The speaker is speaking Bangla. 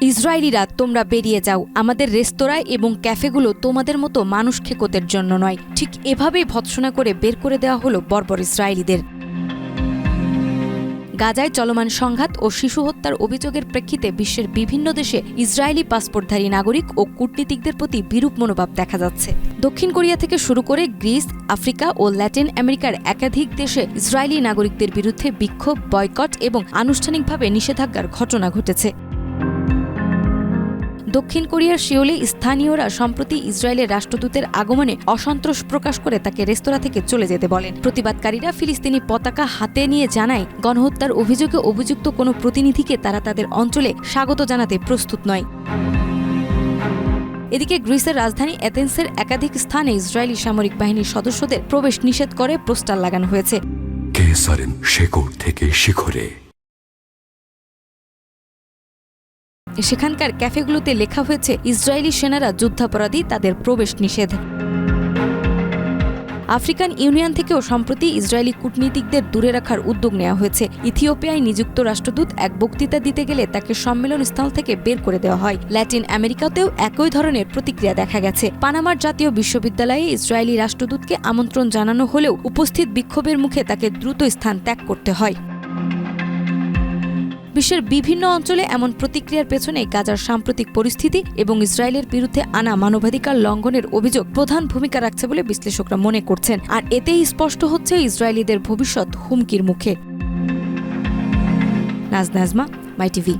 ইসরায়েলিরা, তোমরা বেরিয়ে যাও। আমাদের রেস্তোরাঁ এবং ক্যাফেগুলো তোমাদের মতো মানুষ খেকোদের জন্য নয়। ঠিক এভাবেই ভৎসনা করে বের করে দেওয়া হলো বর্বর ইসরায়েলিদের। গাজায় চলমান সংঘাত ও শিশু হত্যার অভিযোগের প্রেক্ষিতে বিশ্বের বিভিন্ন দেশে ইসরায়েলি পাসপোর্টধারী নাগরিক ও কূটনীতিকদের প্রতি বিরূপ মনোভাব দেখা যাচ্ছে। দক্ষিণ কোরিয়া থেকে শুরু করে গ্রিস, আফ্রিকা ও ল্যাটিন আমেরিকার একাধিক দেশে ইসরায়েলি নাগরিকদের বিরুদ্ধে বিক্ষোভ, বয়কট এবং আনুষ্ঠানিকভাবে নিষেধাজ্ঞার ঘটনা ঘটেছে। দক্ষিণ কোরিয়ার শিওলে স্থানীয়রা সম্প্রতি ইসরায়েলের রাষ্ট্রদূতের আগমনে অসন্তোষ প্রকাশ করে তাকে রেস্তোরাঁ থেকে চলে যেতে বলেন। প্রতিবাদকারীরা ফিলিস্তিনি পতাকা হাতে নিয়ে জানায়, গণহত্যার অভিযোগে অভিযুক্ত কোনো প্রতিনিধিকে তারা তাদের অঞ্চলে স্বাগত জানাতে প্রস্তুত নয়। এদিকে গ্রিসের রাজধানী এথেন্সের একাধিক স্থানে ইসরায়েলি সামরিক বাহিনীর সদস্যদের প্রবেশ নিষেধ করে পোস্টার লাগানো হয়েছে। কেসারেন থেকে শিখরে সেখানকার ক্যাফেগুলোতে লেখা হয়েছে, ইসরায়েলি সেনারা যুদ্ধাপরাধী, তাদের প্রবেশ নিষেধ। আফ্রিকান ইউনিয়ন থেকেও সম্প্রতি ইসরায়েলি কূটনীতিকদের দূরে রাখার উদ্যোগ নেওয়া হয়েছে। ইথিওপিয়ায় নিযুক্ত রাষ্ট্রদূত এক বক্তৃতা দিতে গেলে তাকে সম্মেলন স্থল থেকে বের করে দেওয়া হয়। ল্যাটিন আমেরিকাতেও একই ধরনের প্রতিক্রিয়া দেখা গেছে। পানামার জাতীয় বিশ্ববিদ্যালয়ে ইসরায়েলি রাষ্ট্রদূতকে আমন্ত্রণ জানানো হলেও উপস্থিত বিক্ষোভের মুখে তাকে দ্রুত স্থান ত্যাগ করতে হয়। বিশ্বের বিভিন্ন অঞ্চলে এমন প্রতিক্রিয়ার পেছনে গাজার সাম্প্রতিক পরিস্থিতি এবং ইসরায়েলের বিরুদ্ধে আনা মানবাধিকার লঙ্ঘনের অভিযোগ প্রধান ভূমিকা রাখছে বলে বিশ্লেষকরা মনে করছেন। আর এতেই স্পষ্ট হচ্ছে ইসরায়েলিদের ভবিষ্যৎ হুমকির মুখে। Naz Nazma, my TV.